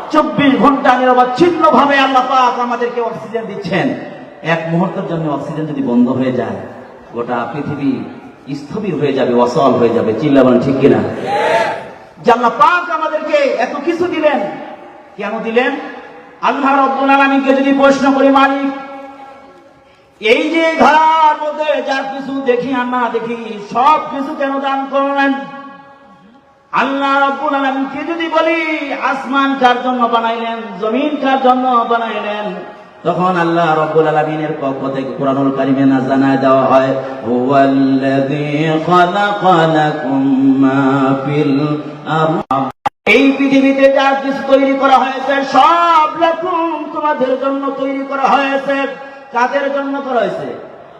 চব্বিশ ঘণ্টা নিরবচ্ছিন্ন ভাবে আল্লাহ আমাদেরকে অক্সিজেন দিচ্ছেন। এক মুহূর্তের জন্য অক্সিজেন যদি বন্ধ হয়ে যায়, গোটা পৃথিবী স্থবির হয়ে যাবে, অসল হয়ে যাবে। চিল্লাবান ঠিক কিনা? আল্লাহ পাক আমাদেরকে এত কিছু দিলেন। কেন দিলেন? আল্লাহ রব্বুল আলমীকে যদি প্রশ্ন করি, মালিক, এই যে ঘর মধ্যে যা কিছু দেখি আর না দেখি সব কিছু কেন দান করলেন? আল্লাহ রব্বুল যদি বলি, আসমান কার জন্য বানাইলেন, জমিন কার জন্য বানাইলেন, তখন আল্লাহ রব্বুল আলামিনের পক্ষ থেকে কোরআনুল কারিমে না জানায় দেওয়া হয় এই পৃথিবীতে যা কিছু তৈরি করা হয়েছে, সব রকম তোমাদের জন্য তৈরি করা হয়েছে। কাদের জন্য করা হয়েছে?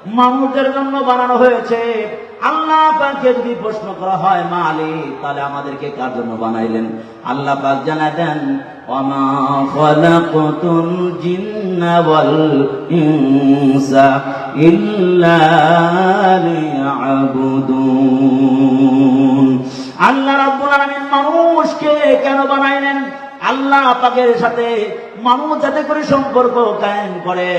মানুষদের জন্য বানানো হয়েছে। আল্লাহ পাককে যদি প্রশ্ন করা হয়, মালিক, তাহলে আমাদেরকে কার জন্য বানাইলেন? আল্লাহ পাক জানা দেন আল্লাহ রাব্বুল আলামিন মানুষকে কেন বানাইলেন? আল্লাহ পাকের সাথে মানুষ যাতে করে সম্পর্ক কায়েম করে।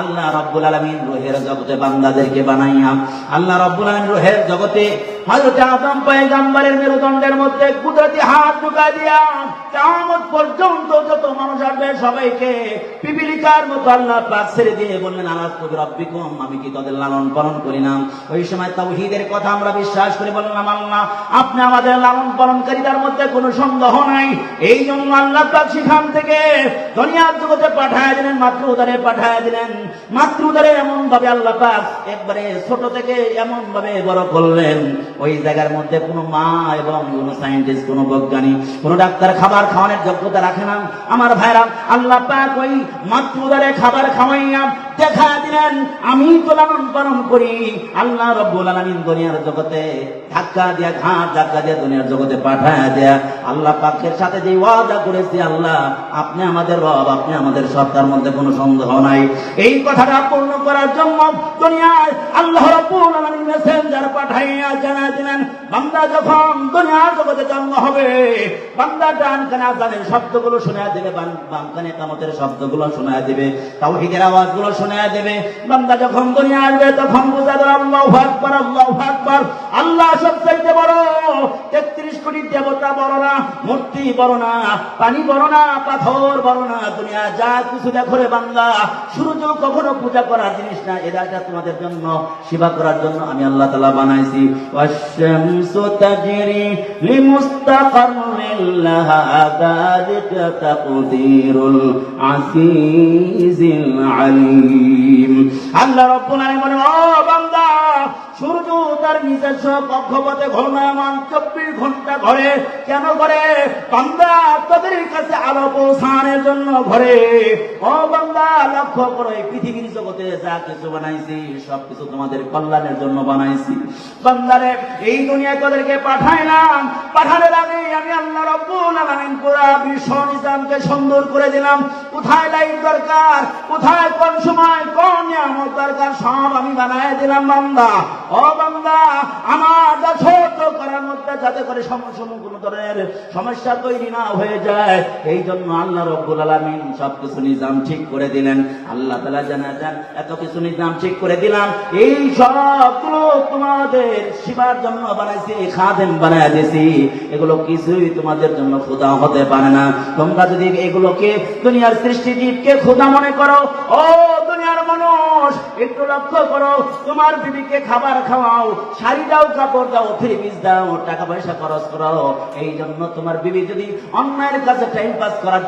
আল্লাহ রব্বুল আলমিন রোহের জগতে বান্দাদেরকে বানাইয়া, আল্লাহ রব্বুল আলমিন রোহের জগতে হযরত আদম পয়গাম্বরের মেরুদণ্ডের মধ্যে কুদরতি হাত ঢুকা দিয়া কিয়ামত পর্যন্ত যত মানুষ আসবে সবাইকে পিপিলিকার মতো আল্লাহ পাক ছেড়ে দিয়ে বললেন, আলাস কবি রব্বিকুম? আমি কি তাদের লালন পালন করি না। ওই সময় তাওহীদের কথা আমরা বিশ্বাস করে বললাম, আল্লাহ, আপনি আমাদের লালন পালনকারীদের মধ্যে কোনো সন্দেহ নাই। এই জন্য আল্লাহ পাক সেখান থেকে দুনিয়ার জগতে পাঠায় দিলেন মাতৃ উদারে পাঠায় দিলেন। মাতৃ উদারে এমন ভাবে আল্লাহ পাক একবারে ছোট থেকে এমন ভাবে বড় করলেন। ওই জায়গার মধ্যে কোনো মা এবং কোনো সায়েন্টিস্ট কোনো বৈজ্ঞানিক, কোনো ডাক্তার খাবার খাওয়ানোর যোগ্যতা রাখে না। আমার ভাইরা, আল্লাহ পাক ওই মাতৃদারে খাবার খাওয়াইয়া দেখা দিলেন আমি তো লালন পালন করি। আল্লাহ রব্বুল আলামিন দুনিয়ার জগতে ধাক্কা দিয়া, ঘাট ধাক্কা দিয়া দুনিয়ার জগতে পাঠায় দেয়া। আল্লাহ পাকের সাথে যে ওয়াদা করেছি, আল্লাহ, আপনি আমাদের রব, আপনি আমাদের সত্তার মধ্যে কোনো সন্দেহ নাই। এই কথাটা পূর্ণ করার জন্য দুনিয়ায় আল্লাহ রব্বুল আলামিন মেসেঞ্জার পাঠাইয়া জানায় দিলেন, বান্দা যখন দুনিয়ার জগতে জন্ম হবে, বান্দা ডান কানে আজানের শব্দগুলো শোনা দিবে বাম- কানে কামতের শব্দগুলো শোনা দিবে, তাওহীদের আওয়াজগুলো শোনা দেবে। বান্দা যখন দুনিয়া আসবে তখন আল্লাহু আকবার আল্লাহু আকবার। আল্লাহ সবচাইতে বড় 33 কোটি দেবতা বড় না মূর্তি বড় না পানি বড় না পাথর বড় না দুনিয়া যা কিছু দেখো রে বান্দা, সূর্য কখনো পূজা করার জিনিস না এটা এটা তোমাদের জন্য, সেবা করার জন্য আমি আল্লাহ তাআলা বানাইছি। আল্লাহ রব্বুল আলামিন বলেন ও বান্দা সূর্য তার নিজস্ব কক্ষপথে ঘূর্ণায়মান চব্বিশ ঘণ্টা ঘরে কেন ঘরে বান্দা তাদের কাছে আলো পৌঁছানোর জন্য ঘরে। ও বান্দা, লক্ষ্য করো পৃথিবীর জগতে যা কিছু বানাইছি সব কিছু তোমাদের কল্যাণের জন্য বানাইছি। বান্দারে, এই দুনিয়া তোদেরকে পাঠাইলাম। পাঠানোর আগে আমি আল্লাহ রব্বুল আলামিন পুরা বিশ্ব নিজামকে সুন্দর করে দিলাম। কোথায় লাইট দরকার? কোথায় কোন সময় কোন নিয়ামত দরকার? সব আমি বানায় দিলাম বান্দা। এই সব তোমাদের জন্য এগুলো কিছুই তোমাদের জন্য খোদা হতে পারে না। তোমরা যদি এগুলোকে দুনিয়ার সৃষ্টি জীবকে খোদা মনে করো মানুষ, একটু লক্ষ্য করো, তোমার বিবিকে খাবার খাওয়াও, শাড়ি দাও, কাপড় দাও থ্রি পিস দাও, টাকা পয়সা খরচ করো। এই জন্য তোমার বিবি যদি অন্যায়ের কাছে টাইম পাস করার